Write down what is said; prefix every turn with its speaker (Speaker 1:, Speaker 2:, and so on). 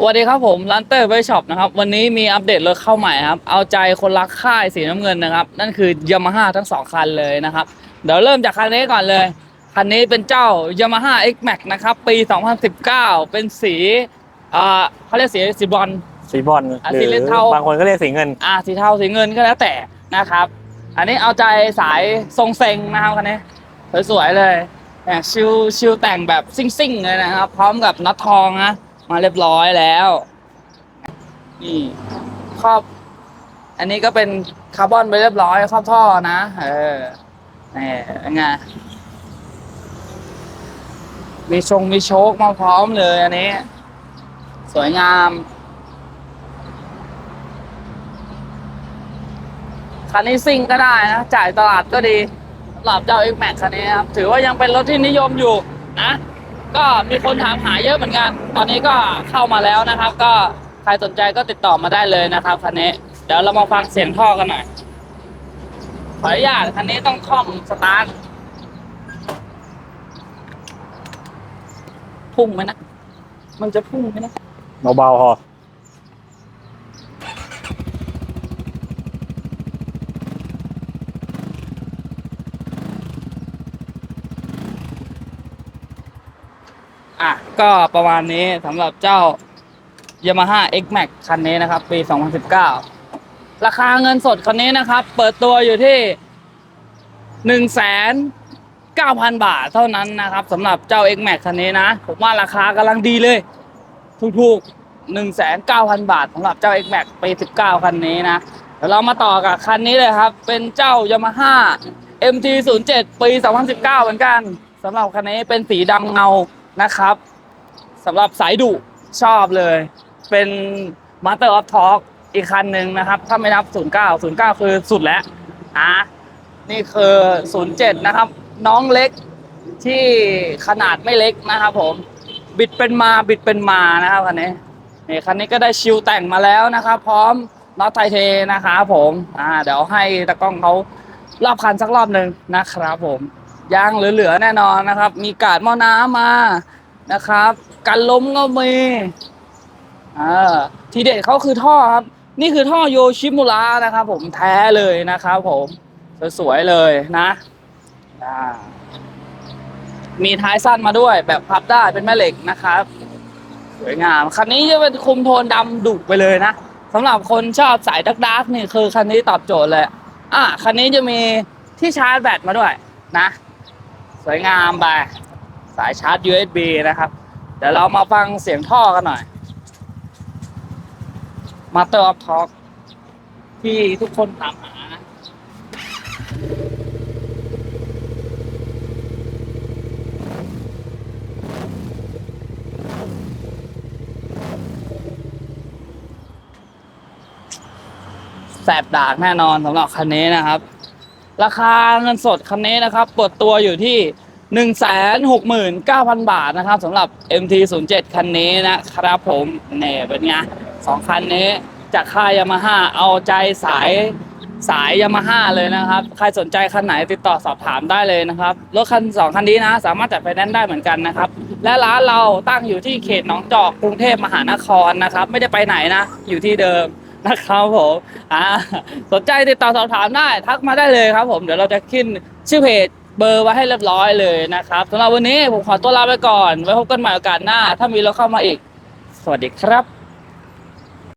Speaker 1: สวัสดีครับผมร้านเตอร์ไวช็อปนะครับวันนี้มีอัปเดตรถเข้าใหม่ครับเอาใจคนรักค่ายสีน้ำเงินนะครับนั่นคือยามาฮ่าทั้งสองคันเลยนะครับเดี๋ยวเริ่มจากคันนี้ก่อนเลย คันนี้เป็นเจ้ายามาฮ่า X Max นะครับปี 2019 เป็นสีอ่าเขาเรียกสีสีบอล
Speaker 2: สีบอล
Speaker 1: อะ
Speaker 2: หรื
Speaker 1: สี
Speaker 2: อ
Speaker 1: เลนเทา
Speaker 2: บางคนก็เรียกสีเงิน
Speaker 1: อ่าสีเทาสีเงินก็แล้วแต่นะครับ อันนี้เอาใจสายทรงเซ็งนะครับคันนี้สวยๆเลยแหมชิวชิวแต่งแบบซิ่งๆเลยนะครับ พร้อมกับน็อตทองนะ มาเรียบร้อยแล้ว นี่ครอบ อันนี้ก็เป็นคาร์บอนไปเรียบร้อยครอบท่อนะ เออนี่ไงมีชงมีโชคมาพร้อมเลยอันนี้ สวยงาม คันนี้ซิ่งก็ได้นะ จ่ายตลาดก็ดีสำหรับเจ้า X Max คันนี้ครับ ถือว่ายังเป็นรถที่นิยมอยู่นะ ก็มีคนถามหาเยอะเหมือนกัน ตอนนี้ก็เข้ามาแล้วนะครับ ก็ใครสนใจก็ติดต่อมาได้เลยนะครับคันนี้ เดี๋ยวเรามาฟังเสียงท่อกันหน่อย ขออนุญาตคันนี้ต้องคล่อมสตาร์ท พุ่งไหมนะ มันจะพุ่งไหมนะ
Speaker 2: เบาๆพอ
Speaker 1: อะก็ประมาณนี้สำหรับเจ้า Yamaha X Max คันนี้นะครับ ปี 2019 ราคาเงินสดคันนี้นะครับ เปิดตัวอยู่ที่1,900,000 บาทเท่านั้นนะครับสำหรับเจ้า X Max คันนี้นะ ผมว่าราคากำลังดีเลย ถูกๆ 19,000 บาทสำหรับเจ้า X Max ปี 19 คันนี้นะเดี๋ยวเรามาต่อกับคันนี้เลยครับ เป็นเจ้า Yamaha MT07 ปี 2019 เหมือนกันสำหรับคันนี้เป็นสีดำเงา นะครับสำหรับสายดุชอบเลย เป็น Master of Talk อีกคันหนึ่งนะครับ ถ้าไม่นับ 09 09 คือสุดแล้วอะนี่คือ 07 นะครับ น้องเล็กที่ขนาดไม่เล็กนะครับผม บิดเป็นมาบิดเป็นมานะครับคันนี้นี่คันนี้ก็ได้ชิลแต่งมาแล้วนะครับ พร้อมน็อตไทเทนะครับผมอ่าเดี๋ยวให้ตากล้องเขารอบคันสักรอบหนึ่งนะครับผม ยางเหลือๆแน่นอนนะครับ มีกาดหม้อน้ำมานะครับ กันล้มก็มีอ่าทีเด็ดเขาคือท่อครับ นี่คือท่อโยชิมุระนะครับ ผมแท้เลยนะครับผมสวยๆเลยนะมีท้ายสั้นมาด้วย แบบพับได้เป็นแม่เหล็กนะครับ สวยงาม คันนี้จะเป็นคุมโทนดำดุไปเลยนะสำหรับคนชอบสายดักดักนี่คือคันนี้ตอบโจทย์เลย อะคันนี้จะมีที่ชาร์จแบตมาด้วยนะ สวยงามไป สายชาร์จ USB นะครับ เดี๋ยวเรามาฟังเสียงท่อกันหน่อย Master of Talk ที่ทุกคนถามหานะแสบดากแน่นอนสำหรับคันนี้นะครับ ราคาเงินสดคันนี้นะครับเปิดตัวอยู่ที่ 169,000 บาทนะครับสำหรับ MT07 คันนี้นะครับผมเนี่ยเป็นไงสองคันนี้จากค่ายยามาฮ่าเอาใจสายสายยามาฮ่าเลยนะครับ ใครสนใจคันไหนติดต่อสอบถามได้เลยนะครับ รถคันสองคันนี้นะ สามารถจัดไฟแนนซ์ได้เหมือนกันนะครับ และร้านเราตั้งอยู่ที่เขตหนองจอกกรุงเทพมหานครนะครับ ไม่ได้ไปไหนนะ อยู่ที่เดิม นะครับผมอ่าสนใจติดต่อสอบถามได้ทักมาได้เลยครับ ผมเดี๋ยวเราจะขึ้นชื่อเพจเบอร์ไว้ให้เรียบร้อยเลยนะครับสำหรับวันนี้ผมขอตัวลาไปก่อนไว้พบกันใหม่โอกาสหน้า ถ้ามีเราเข้ามาอีก สวัสดีครับ